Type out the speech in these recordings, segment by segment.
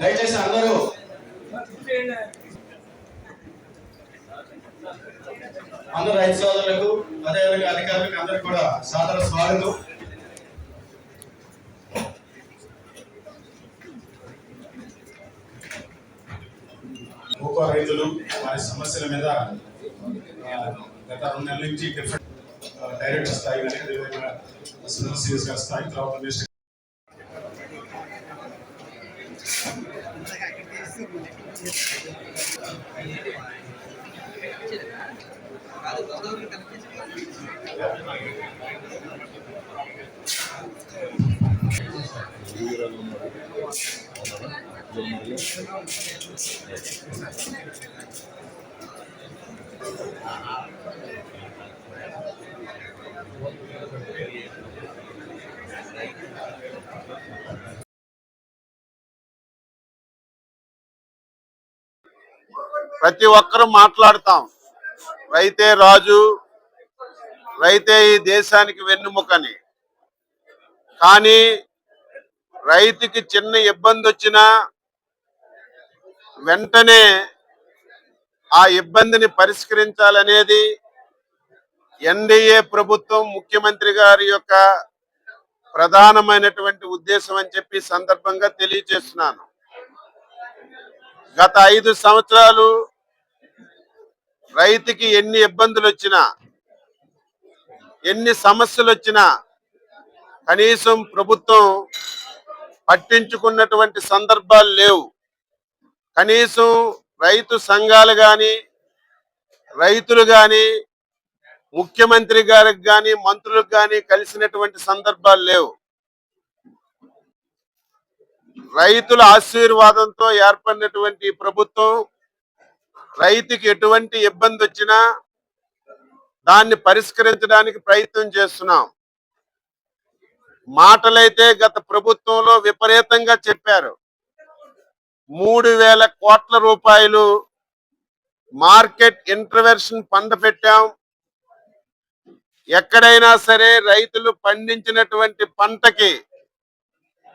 దయచేసి అందరూ అందరు రైతు సోదరులకు అదేవిధంగా అధికారులకు అందరికి కూడా సాదర స్వాగతం. ఒక్కో రైతులు వారి సమస్యల మీద గత రెండు నెలల నుంచి డిఫరెంట్ డైరెక్టర్ స్థాయి కానీ అదేవిధంగా అసిస్టెంట్ సిఎస్ గారి స్థాయి తర్వాత ప్రతి ఒక్కరూ మాట్లాడతాం. రైతే రాజు రైతే ఈ దేశానికి వెన్నుముకని. కానీ రైతుకి చిన్న ఇబ్బంది వచ్చినా వెంటనే ఆ ఇబ్బందిని పరిష్కరించాలనేది ఎన్డీఏ ప్రభుత్వం ముఖ్యమంత్రి గారి యొక్క ప్రధానమైనటువంటి ఉద్దేశం అని చెప్పి సందర్భంగా తెలియజేస్తున్నాను. గత ఐదు సంవత్సరాలు రైతుకి ఎన్ని ఇబ్బందులు వచ్చినా ఎన్ని సమస్యలు వచ్చినా కనీసం ప్రభుత్వం పట్టించుకున్నటువంటి సందర్భాలు లేవు. కనీసం రైతు సంఘాలు కానీ రైతులు కానీ ముఖ్యమంత్రి గారికి కానీ మంత్రులకు కానీ కలిసినటువంటి సందర్భాలు లేవు. రైతుల ఆశీర్వాదంతో ఏర్పడినటువంటి ప్రభుత్వం రైతుకి ఎటువంటి ఇబ్బంది వచ్చినా దాన్ని పరిష్కరించడానికి ప్రయత్నం చేస్తున్నాం. మాటలైతే గత ప్రభుత్వంలో విపరీతంగా చెప్పారు. మూడు వేల కోట్ల రూపాయలు మార్కెట్ ఇంటర్వెన్షన్ పంట పెట్టాం. ఎక్కడైనా సరే రైతులు పండించినటువంటి పంటకి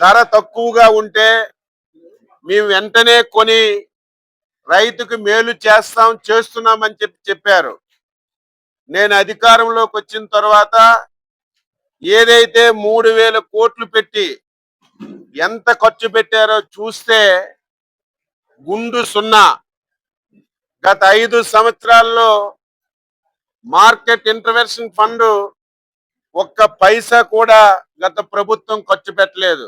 ధర తక్కువగా ఉంటే మేము వెంటనే కొని రైతుకు మేలు చేస్తాం చేస్తున్నామని చెప్పి చెప్పారు. నేను అధికారంలోకి వచ్చిన తర్వాత ఏదైతే మూడు వేల కోట్లు పెట్టి ఎంత ఖర్చు పెట్టారో చూస్తే గుండు సున్నా. గత ఐదు సంవత్సరాల్లో మార్కెట్ ఇంటర్వెన్షన్ ఫండ్ ఒక్క పైసా కూడా గత ప్రభుత్వం ఖర్చు పెట్టలేదు.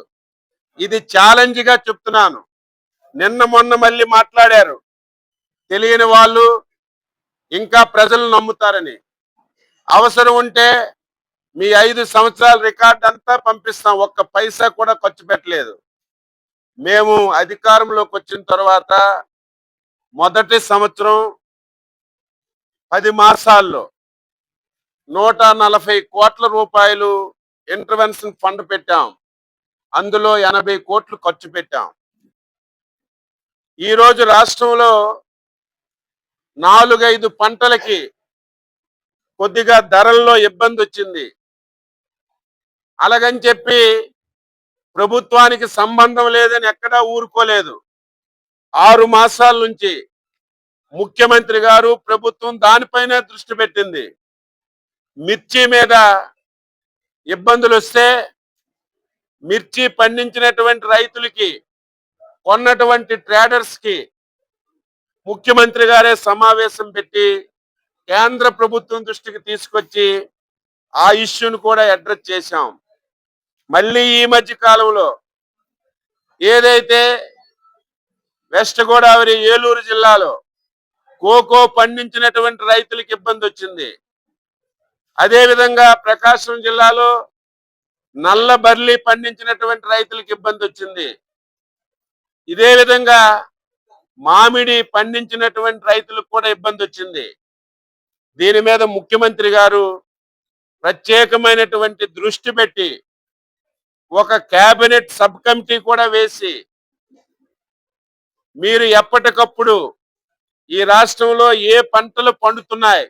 ఇది ఛాలెంజ్గా చెప్తున్నాను. నిన్న మొన్న మళ్ళీ మాట్లాడారు. తెలియని వాళ్ళు ఇంకా ప్రజలు నమ్ముతారని. అవసరం ఉంటే మీ ఐదు సంవత్సరాల రికార్డ్ అంతా పంపిస్తాం. ఒక్క పైసా కూడా ఖర్చు పెట్టలేదు. మేము అధికారంలోకి వచ్చిన తర్వాత మొదటి సంవత్సరం పది మాసాల్లో నూట నలభై కోట్ల రూపాయలు ఇంటర్వెన్షన్ ఫండ్ పెట్టాం. అందులో ఎనభై కోట్లు ఖర్చు పెట్టాం. ఈరోజు రాష్ట్రంలో నాలుగైదు పంటలకి కొద్దిగా ధరల్లో ఇబ్బంది వచ్చింది. అలాగని చెప్పి ప్రభుత్వానికి సంబంధం లేదని ఎక్కడా ఊరుకోలేదు. ఆరు మాసాల నుంచి ముఖ్యమంత్రి గారు ప్రభుత్వం దానిపైనే దృష్టి పెట్టింది. మిర్చి మీద ఇబ్బందులు వస్తే మిర్చి పండించినటువంటి రైతులకి కొన్నటువంటి ట్రేడర్స్కి ముఖ్యమంత్రి గారే సమావేశం పెట్టి కేంద్ర ప్రభుత్వం దృష్టికి తీసుకొచ్చి ఆ ఇష్యూను కూడా అడ్రస్ చేశాం. మళ్ళీ ఈ మధ్య కాలంలో ఏదైతే వెస్ట్ గోదావరి ఏలూరు జిల్లాలో కోకో పండించినటువంటి రైతులకు ఇబ్బంది వచ్చింది. అదేవిధంగా ప్రకాశం జిల్లాలో నల్ల బర్లీ పండించినటువంటి రైతులకు ఇబ్బంది వచ్చింది. ఇదే విధంగా మామిడి పండించినటువంటి రైతులకు కూడా ఇబ్బంది వచ్చింది. దీని మీద ముఖ్యమంత్రి గారు ప్రత్యేకమైనటువంటి దృష్టి పెట్టి ఒక కేబినెట్ సబ్ కమిటీ కూడా వేసి మీరు ఎప్పటికప్పుడు ఈ రాష్ట్రంలో ఏ పంటలు పండుతున్నాయి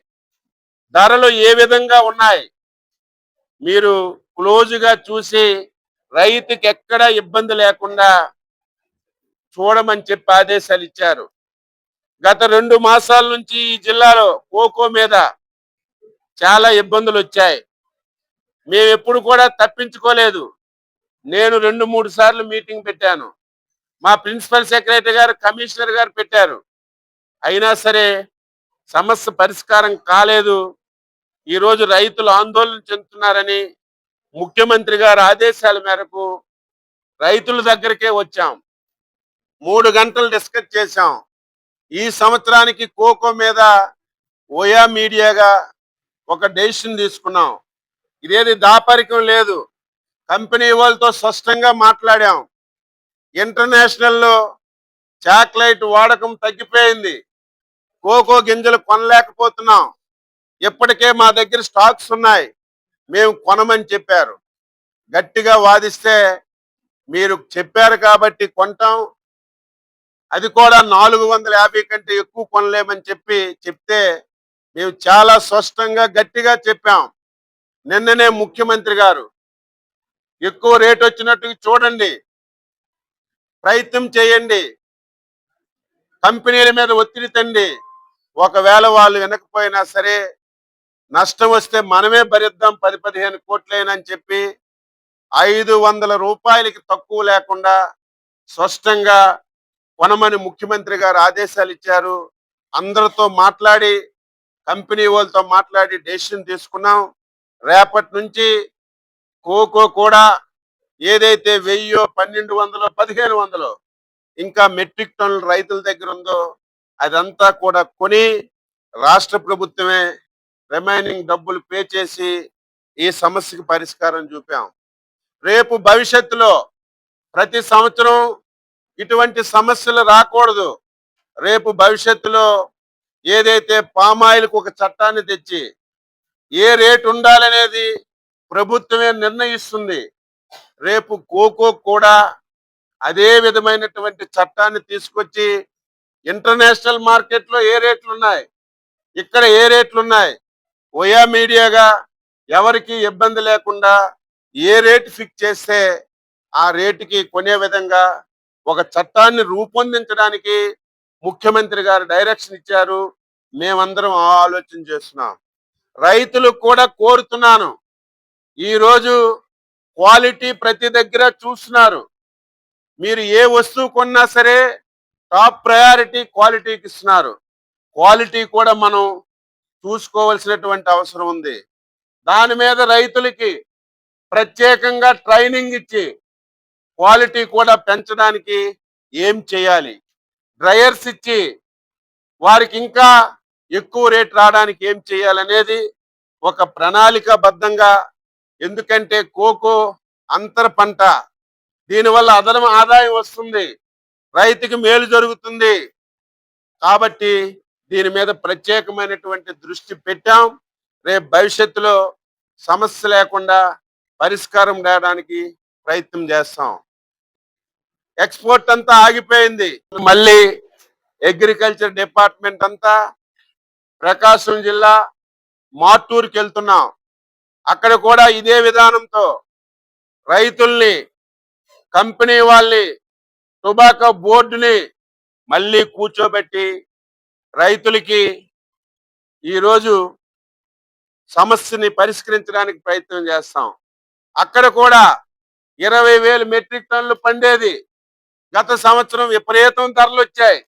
ధరలు ఏ విధంగా ఉన్నాయి మీరు క్లోజ్గా చూసి రైతుకి ఎక్కడ ఇబ్బంది లేకుండా చూడమని చెప్పి ఆదేశాలు ఇచ్చారు. గత రెండు మాసాల నుంచి ఈ జిల్లాలో కోకో మీద చాలా ఇబ్బందులు వచ్చాయి. మేము ఎప్పుడు కూడా తప్పించుకోలేదు. నేను రెండు మూడు సార్లు మీటింగ్ పెట్టాను. మా ప్రిన్సిపల్ సెక్రటరీ గారు కమిషనర్ గారు పెట్టారు. అయినా సరే సమస్య పరిష్కారం కాలేదు. ఈరోజు రైతులు ఆందోళన చెందుతున్నారని ముఖ్యమంత్రి గారి ఆదేశాల మేరకు రైతుల దగ్గరికే వచ్చాం. మూడు గంటలు డిస్కస్ చేశాం. ఈ సంవత్సరానికి కోకో మీద ఓయా మీడియాగా ఒక డెసిషన్ తీసుకున్నాం. ఇదేది దాపరికం లేదు. కంపెనీ వాళ్ళతో స్పష్టంగా మాట్లాడాం. ఇంటర్నేషనల్లో చాక్లెట్ వాడకం తగ్గిపోయింది. కోకో గింజలు కొనలేకపోతున్నాం. ఇప్పటికే మా దగ్గర స్టాక్స్ ఉన్నాయి. మేము కొనమని చెప్పారు. గట్టిగా వాదిస్తే మీరు చెప్పారు కాబట్టి కొంటాం. అది కూడా నాలుగు వందల యాభై కంటే ఎక్కువ కొనలేమని చెప్పి చెప్తే మేము చాలా స్పష్టంగా గట్టిగా చెప్పాం. నిన్ననే ముఖ్యమంత్రి గారు ఎక్కువ రేట్ వచ్చినట్టు చూడండి. ప్రయత్నం చేయండి. కంపెనీల మీద ఒత్తిడి తండి ఒకవేళ వాళ్ళు వినకపోయినా సరే నష్టం వస్తే మనమే భరిద్దాం పది పదిహేను కోట్లేనని చెప్పి ఐదు వందల రూపాయలకి తక్కువ లేకుండా స్పష్టంగా కొనమని ముఖ్యమంత్రి గారు ఆదేశాలు ఇచ్చారు. అందరితో మాట్లాడి కంపెనీ వాళ్ళతో మాట్లాడి డెసిషన్ తీసుకున్నాం. రేపటి నుంచి కోకో కూడా ఏదైతే వెయ్యో పన్నెండు వందలో పదిహేను వందలో ఇంకా మెట్రిక్ టన్నులు రైతుల దగ్గర ఉందో అదంతా కూడా కొని రాష్ట్ర ప్రభుత్వమే రిమైనింగ్ డబ్బులు పే చేసి ఈ సమస్యకి పరిష్కారం చూపాం. రేపు భవిష్యత్తులో ప్రతి సంవత్సరం ఇటువంటి సమస్యలు రాకూడదు. రేపు భవిష్యత్తులో ఏదైతే పామాయిల్కు ఒక చట్టాన్ని తెచ్చి ఏ రేటు ఉండాలనేది ప్రభుత్వమే నిర్ణయిస్తుంది. రేపు కోకో కూడా అదే విధమైనటువంటి చట్టాన్ని తీసుకొచ్చి ఇంటర్నేషనల్ మార్కెట్లో ఏ రేట్లు ఉన్నాయి ఇక్కడ ఏ రేట్లు ఉన్నాయి ఓయా మీడియాగా ఎవరికి ఇబ్బంది లేకుండా ఏ రేటు ఫిక్స్ చేస్తే ఆ రేటుకి కొనే విధంగా ఒక చట్టాన్ని రూపొందించడానికి ముఖ్యమంత్రి గారు డైరెక్షన్ ఇచ్చారు. మేమందరం ఆలోచన చేస్తున్నాం. రైతులు కూడా కోరుతున్నాను. ఈరోజు క్వాలిటీ ప్రతి దగ్గర చూస్తున్నారు. మీరు ఏ వస్తువు కొన్నా సరే టాప్ ప్రయారిటీ క్వాలిటీకి ఇస్తున్నారు. క్వాలిటీ కూడా మనం చూసుకోవాల్సినటువంటి అవసరం ఉంది. దాని మీద రైతులకి ప్రత్యేకంగా ట్రైనింగ్ ఇచ్చి క్వాలిటీ కూడా పెంచడానికి ఏం చేయాలి? డ్రయర్స్ ఇచ్చి వారికి ఇంకా ఎక్కువ రేట్ రావడానికి ఏం చేయాలనేది ఒక ప్రణాళికాబద్ధంగా ఎందుకంటే కోకో అంతర పంట. దీనివల్ల అదనం ఆదాయం వస్తుంది. రైతుకి మేలు జరుగుతుంది. కాబట్టి దీని మీద ప్రత్యేకమైనటువంటి దృష్టి పెట్టాం. రేపు భవిష్యత్తులో సమస్య లేకుండా పరిష్కారం రావడానికి ప్రయత్నం చేస్తాం. ఎక్స్పోర్ట్ అంతా ఆగిపోయింది. మళ్ళీ అగ్రికల్చర్ డిపార్ట్మెంట్ అంతా ప్రకాశం జిల్లా మార్టూరుకి వెళ్తున్నాం. అక్కడ కూడా ఇదే విధానంతో రైతుల్ని కంపెనీ వాళ్ళని టొబాకో బోర్డుని మళ్ళీ కూర్చోబెట్టి రైతులకి ఈరోజు సమస్యని పరిష్కరించడానికి ప్రయత్నం చేస్తాం. అక్కడ కూడా ఇరవై వేలు మెట్రిక్ టన్నులు పండేది. గత సంవత్సరం విపరీతం ధరలు వచ్చాయి.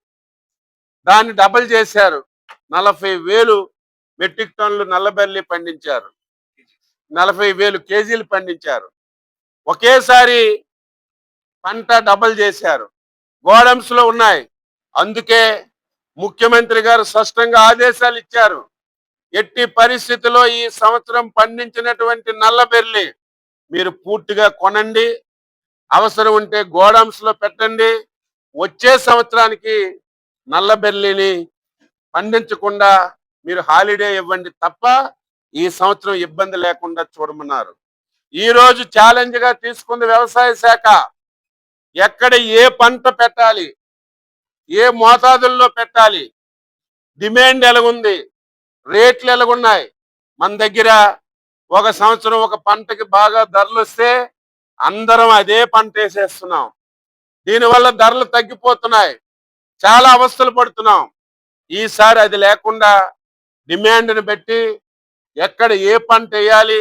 దాన్ని డబల్ చేశారు. నలభై వేలు మెట్రిక్ టన్నులు నల్లబెల్లి పండించారు. నలభై వేలు కేజీలు పండించారు. ఒకేసారి పంట డబల్ చేశారు. గోడమ్స్లో ఉన్నాయి. అందుకే ముఖ్యమంత్రి గారు స్పష్టంగా ఆదేశాలు ఇచ్చారు. ఎట్టి పరిస్థితిలో ఈ సంవత్సరం పండించినటువంటి నల్లబెర్లి మీరు పూర్తిగా కొనండి. అవసరం ఉంటే గోడౌన్స్లో లో పెట్టండి. వచ్చే సంవత్సరానికి నల్లబెర్లిని పండించకుండా మీరు హాలిడే ఇవ్వండి తప్ప ఈ సంవత్సరం ఇబ్బంది లేకుండా చూడమన్నారు. ఈ రోజు ఛాలెంజ్గా తీసుకుంది వ్యవసాయ శాఖ. ఎక్కడ ఏ పంట పెట్టాలి? ఏ మోతాదుల్లో పెట్టాలి? డిమాండ్ ఎలాగుంది? రేట్లు ఎలాగున్నాయి? మన దగ్గర ఒక సంవత్సరం ఒక పంటకి బాగా ధరలు వస్తే అందరం అదే పంట వేసేస్తున్నాం. దీనివల్ల ధరలు తగ్గిపోతున్నాయి. చాలా అవస్థలు పడుతున్నాం. ఈసారి అది లేకుండా డిమాండ్ని బట్టి ఎక్కడ ఏ పంట వేయాలి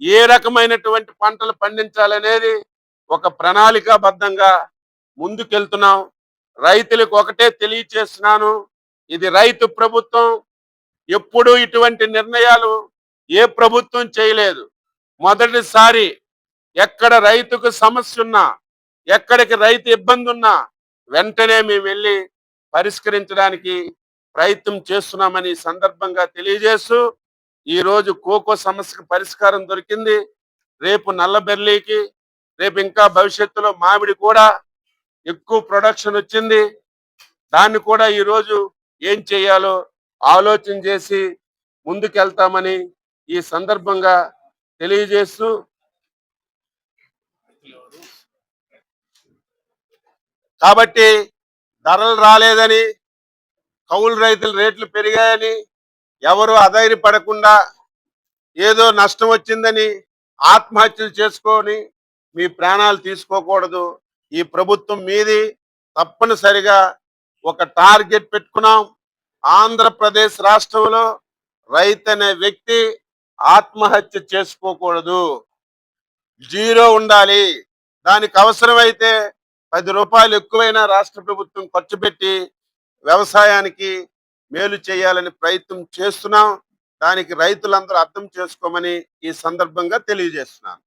ఏ రకమైనటువంటి పంటలు పండించాలనేది ఒక ప్రణాళికాబద్ధంగా ముందుకెళ్తున్నాం. రైతులకు ఒకటే తెలియచేస్తున్నాను. ఇది రైతు ప్రభుత్వం. ఎప్పుడు ఇటువంటి నిర్ణయాలు ఏ ప్రభుత్వం చేయలేదు. మొదటిసారి ఎక్కడ రైతుకు సమస్య ఉన్నా ఎక్కడికి రైతు ఇబ్బంది ఉన్నా వెంటనే మేము వెళ్ళి పరిష్కరించడానికి ప్రయత్నం చేస్తున్నామని సందర్భంగా తెలియజేస్తూ ఈరోజు కోకో సమస్యకు పరిష్కారం దొరికింది. రేపు నల్లబెర్లీకి రేపు ఇంకా భవిష్యత్తులో మామిడి కూడా ఎక్కువ ప్రొడక్షన్ వచ్చింది. దాన్ని కూడా ఈరోజు ఏం చేయాలో ఆలోచన చేసి ముందుకెళ్తామని ఈ సందర్భంగా తెలియజేస్తూ కాబట్టి ధరలు రాలేదని కౌలు రైతుల రేట్లు పెరిగాయని ఎవరు అధైర్యపడకుండా ఏదో నష్టం వచ్చిందని ఆత్మహత్యలు చేసుకొని మీ ప్రాణాలు తీసుకోకూడదు. ఈ ప్రభుత్వం మీది తప్పనిసరిగా ఒక టార్గెట్ పెట్టుకున్నాం. ఆంధ్రప్రదేశ్ రాష్ట్రంలో రైతు అనే వ్యక్తి ఆత్మహత్య చేసుకోకూడదు. జీరో ఉండాలి. దానికి అవసరమైతే పది రూపాయలు ఎక్కువైనా రాష్ట్ర ప్రభుత్వం ఖర్చు పెట్టి వ్యవసాయానికి మేలు చేయాలని ప్రయత్నం చేస్తున్నాం. దానికి రైతులందరూ అర్థం చేసుకోమని ఈ సందర్భంగా తెలియజేస్తున్నాను.